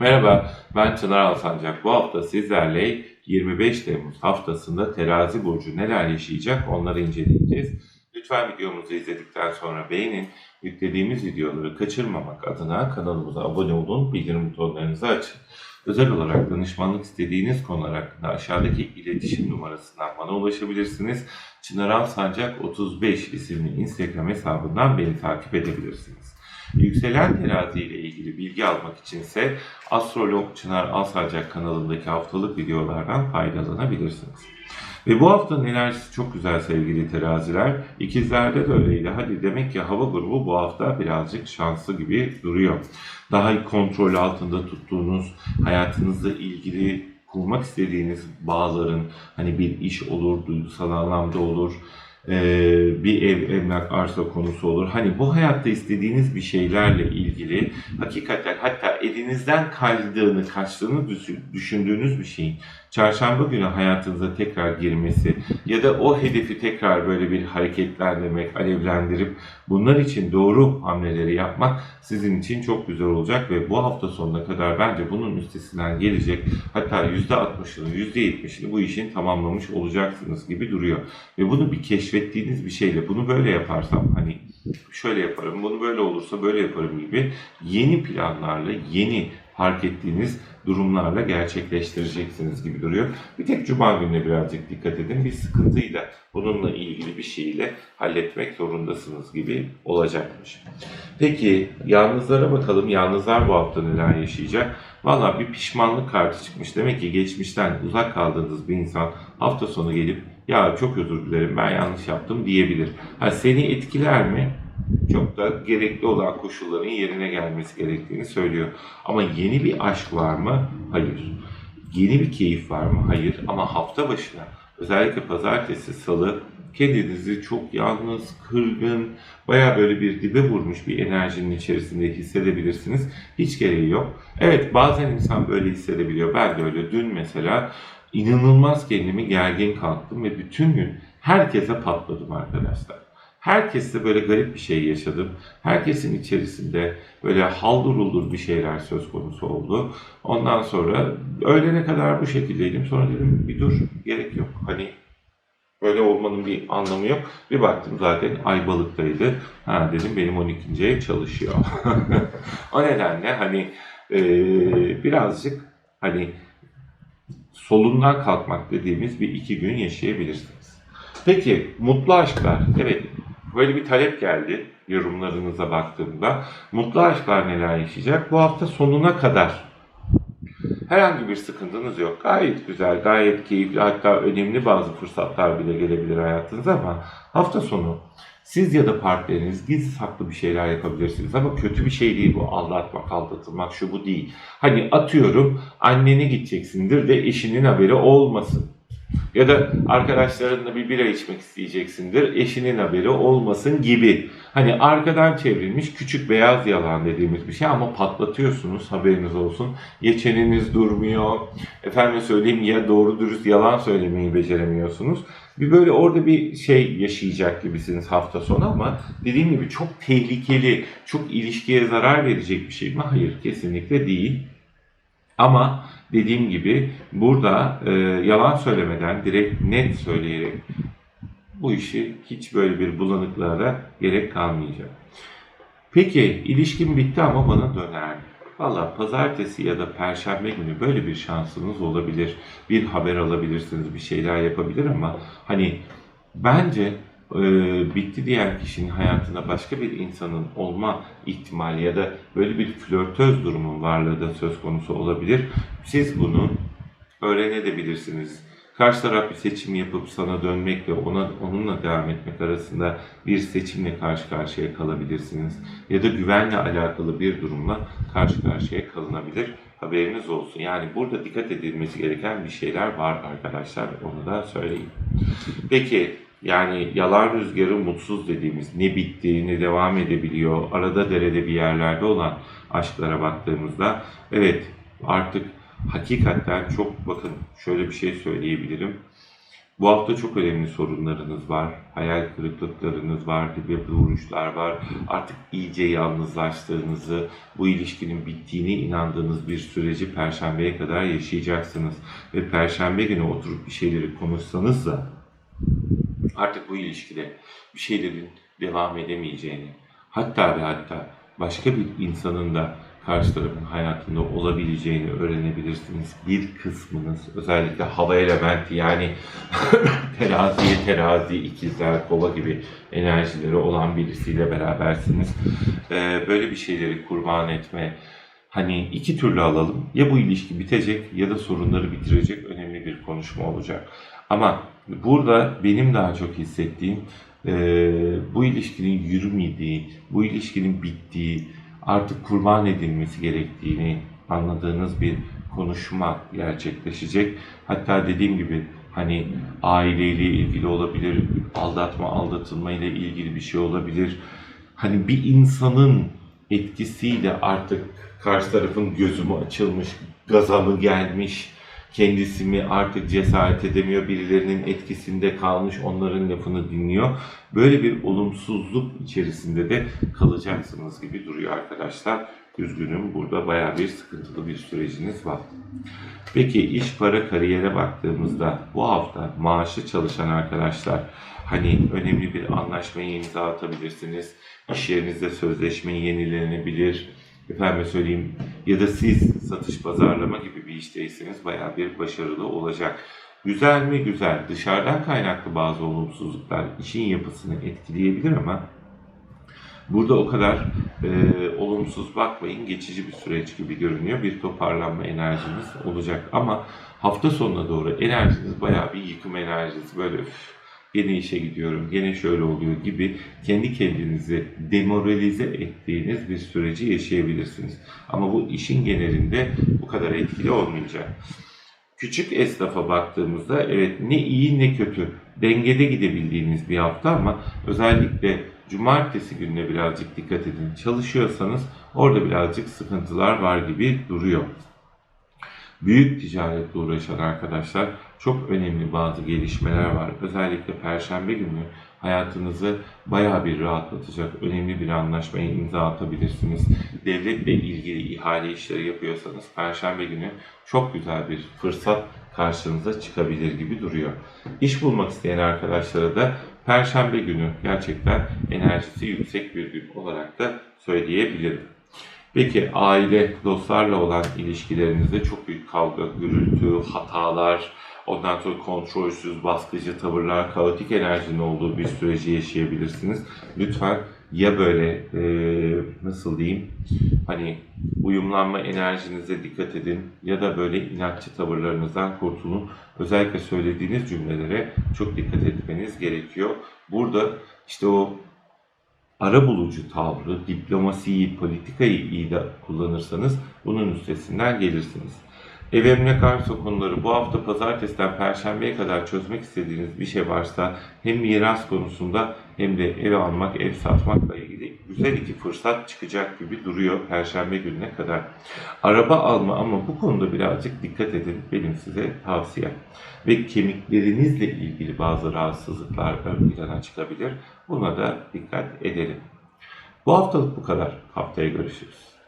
Merhaba, ben Çınar Alsancak. Bu hafta sizlerle 25 Temmuz haftasında terazi burcu neler yaşayacak onları inceleyeceğiz. Lütfen videomuzu izledikten sonra beğenin. Yüklediğimiz videoları kaçırmamak adına kanalımıza abone olun, bildirim butonlarınızı açın. Özel olarak danışmanlık istediğiniz konular hakkında aşağıdaki iletişim numarasından bana ulaşabilirsiniz. Çınar Alsancak 35 isimli Instagram hesabından beni takip edebilirsiniz. Yükselen terazi ile ilgili bilgi almak içinse Astrolog Çınar Alsancak kanalındaki haftalık videolardan faydalanabilirsiniz. Ve bu haftanın enerjisi çok güzel sevgili teraziler. İkizlerde de öyleydi. Hadi demek ki hava grubu bu hafta birazcık şanslı gibi duruyor. Daha kontrol altında tuttuğunuz, hayatınızla ilgili kurmak istediğiniz bağların, hani bir iş olur, duygusal anlamda olur, bir ev, emlak, arsa konusu olur. Hani bu hayatta istediğiniz bir şeylerle ilgili hakikaten hatta elinizden kaydığını, kaçtığını düşün- düşündüğünüz bir şeyin çarşamba günü hayatınıza tekrar girmesi ya da o hedefi tekrar böyle bir hareketlendirmek, alevlendirip bunlar için doğru hamleleri yapmak sizin için çok güzel olacak ve bu hafta sonuna kadar bence bunun üstesinden gelecek hatta %60'ını, %70'ini bu işin tamamlamış olacaksınız gibi duruyor. Ve bunu bir keşfettiğiniz bir şeyle bunu böyle yaparsam hani şöyle yaparım, bunu böyle olursa böyle yaparım gibi yeni planlarla, yeni fark ettiğiniz durumlarla gerçekleştireceksiniz gibi duruyor. Bir tek cuma gününe birazcık dikkat edin. Bir sıkıntıyı da bununla ilgili bir şeyle halletmek zorundasınız gibi olacakmış. Peki yalnızlara bakalım. Yalnızlar bu hafta neler yaşayacak? Valla bir pişmanlık kartı çıkmış. Demek ki geçmişten uzak kaldığınız bir insan hafta sonu gelip ya çok özür dilerim ben yanlış yaptım diyebilir. Ha seni etkiler mi? Çok da gerekli olan koşulların yerine gelmesi gerektiğini söylüyor. Ama yeni bir aşk var mı? Hayır. Yeni bir keyif var mı? Hayır. Ama hafta başına özellikle pazartesi, salı kendinizi çok yalnız, kırgın, baya böyle bir dibe vurmuş bir enerjinin içerisinde hissedebilirsiniz. Hiç gereği yok. Evet bazen insan böyle hissedebiliyor. Ben de öyle. Dün mesela inanılmaz kendimi gergin kalktım ve bütün gün herkese patladım arkadaşlar. Herkesle böyle garip bir şey yaşadım. Herkesin içerisinde böyle haldır uldur bir şeyler söz konusu oldu. Ondan sonra öğlene kadar bu şekildeydim. Sonra dedim bir dur gerek yok. Hani böyle olmanın bir anlamı yok. Bir baktım zaten ay balıktaydı. Ha dedim benim 12. ev çalışıyor. o nedenle hani eee, birazcık hani solundan kalkmak dediğimiz bir iki gün yaşayabilirsiniz. Peki mutlu aşklar. Evet böyle bir talep geldi yorumlarınıza baktığımda. Mutlu aşklar neler yaşayacak? Bu hafta sonuna kadar herhangi bir sıkıntınız yok. Gayet güzel, gayet keyifli hatta önemli bazı fırsatlar bile gelebilir hayatınıza ama hafta sonu siz ya da partneriniz gizli saklı bir şeyler yapabilirsiniz ama kötü bir şey değil bu. Aldatmak, aldatılmak şu bu değil. Hani atıyorum annene gideceksindir de eşinin haberi olmasın. Ya da arkadaşlarınla bir bira içmek isteyeceksindir, eşinin haberi olmasın gibi. Hani arkadan çevrilmiş küçük beyaz yalan dediğimiz bir şey ama patlatıyorsunuz haberiniz olsun. Geçeniniz durmuyor. Efendim söyleyeyim ya doğru dürüst yalan söylemeyi beceremiyorsunuz. Bir böyle orada bir şey yaşayacak gibisiniz hafta sonu ama dediğim gibi çok tehlikeli, çok ilişkiye zarar verecek bir şey mi? Hayır kesinlikle değil. Ama dediğim gibi burada e, yalan söylemeden direkt net söyleyerek bu işi hiç böyle bir bulanıklığa da gerek kalmayacak. Peki ilişkim bitti ama bana döner mi? Valla pazartesi ya da perşembe günü böyle bir şansınız olabilir. Bir haber alabilirsiniz, bir şeyler yapabilir ama hani bence e, bitti diyen kişinin hayatında başka bir insanın olma ihtimali ya da böyle bir flörtöz durumun varlığı da söz konusu olabilir. Siz bunu öğrenebilirsiniz. Karşı taraf bir seçim yapıp sana dönmekle ona onunla devam etmek arasında bir seçimle karşı karşıya kalabilirsiniz. Ya da güvenle alakalı bir durumla karşı karşıya kalınabilir. Haberiniz olsun. Yani burada dikkat edilmesi gereken bir şeyler var arkadaşlar. Onu da söyleyeyim. Peki yani yalan rüzgarı mutsuz dediğimiz ne bitti ne devam edebiliyor arada derede bir yerlerde olan aşklara baktığımızda evet artık hakikaten çok bakın şöyle bir şey söyleyebilirim. Bu hafta çok önemli sorunlarınız var. Hayal kırıklıklarınız var, dibe vuruşlar var. Artık iyice yalnızlaştığınızı, bu ilişkinin bittiğine inandığınız bir süreci Perşembe'ye kadar yaşayacaksınız. Ve Perşembe günü oturup bir şeyleri konuşsanız da artık bu ilişkide bir şeylerin devam edemeyeceğini, hatta ve hatta başka bir insanın da karşı tarafın hayatında olabileceğini öğrenebilirsiniz. Bir kısmınız özellikle hava elementi yani teraziye terazi, ikizler, kova gibi enerjileri olan birisiyle berabersiniz. Ee, böyle bir şeyleri kurban etme, hani iki türlü alalım. Ya bu ilişki bitecek ya da sorunları bitirecek önemli bir konuşma olacak. Ama burada benim daha çok hissettiğim e, bu ilişkinin yürümediği, bu ilişkinin bittiği, artık kurban edilmesi gerektiğini anladığınız bir konuşma gerçekleşecek. Hatta dediğim gibi hani aileyle ilgili olabilir, aldatma, aldatılma ile ilgili bir şey olabilir. Hani bir insanın etkisiyle artık karşı tarafın gözü mü açılmış, gaza mı gelmiş, kendisi mi artık cesaret edemiyor, birilerinin etkisinde kalmış, onların lafını dinliyor. Böyle bir olumsuzluk içerisinde de kalacaksınız gibi duruyor arkadaşlar. Üzgünüm burada bayağı bir sıkıntılı bir süreciniz var. Peki iş, para, kariyere baktığımızda bu hafta maaşlı çalışan arkadaşlar hani önemli bir anlaşmaya imza atabilirsiniz. İş yerinizde sözleşme yenilenebilir. Efendim söyleyeyim ya da siz satış pazarlama gibi işteyseniz bayağı bir başarılı olacak. Güzel mi? Güzel. Dışarıdan kaynaklı bazı olumsuzluklar işin yapısını etkileyebilir ama burada o kadar e, olumsuz bakmayın. Geçici bir süreç gibi görünüyor. Bir toparlanma enerjiniz olacak. Ama hafta sonuna doğru enerjiniz bayağı bir yıkım enerjisi. Böyle "Üf, gene işe gidiyorum, gene şöyle oluyor gibi kendi kendinizi demoralize ettiğiniz bir süreci yaşayabilirsiniz. Ama bu işin genelinde bu kadar etkili olmayacak. Küçük esnafa baktığımızda evet ne iyi ne kötü dengede gidebildiğiniz bir hafta ama özellikle cumartesi gününe birazcık dikkat edin. Çalışıyorsanız orada birazcık sıkıntılar var gibi duruyor. Büyük ticaretle uğraşan arkadaşlar çok önemli bazı gelişmeler var. Özellikle Perşembe günü hayatınızı bayağı bir rahatlatacak önemli bir anlaşmaya imza atabilirsiniz. Devletle ilgili ihale işleri yapıyorsanız Perşembe günü çok güzel bir fırsat karşınıza çıkabilir gibi duruyor. İş bulmak isteyen arkadaşlara da Perşembe günü gerçekten enerjisi yüksek bir gün olarak da söyleyebilirim. Peki aile, dostlarla olan ilişkilerinizde çok büyük kavga, gürültü, hatalar, ondan sonra kontrolsüz, baskıcı tavırlar, kaotik enerjinin olduğu bir süreci yaşayabilirsiniz. Lütfen ya böyle e, nasıl diyeyim hani uyumlanma enerjinize dikkat edin ya da böyle inatçı tavırlarınızdan kurtulun. Özellikle söylediğiniz cümlelere çok dikkat etmeniz gerekiyor. Burada işte o ara bulucu tavrı, diplomasiyi, politikayı iyi de kullanırsanız bunun üstesinden gelirsiniz. Ev emlak konuları bu hafta pazartesiden perşembeye kadar çözmek istediğiniz bir şey varsa hem miras konusunda hem de ev almak, ev satmakla ilgili güzel iki fırsat çıkacak gibi duruyor perşembe gününe kadar. Araba alma ama bu konuda birazcık dikkat edin benim size tavsiyem. Ve kemiklerinizle ilgili bazı rahatsızlıklar ön plana çıkabilir. Buna da dikkat edelim. Bu haftalık bu kadar. Haftaya görüşürüz.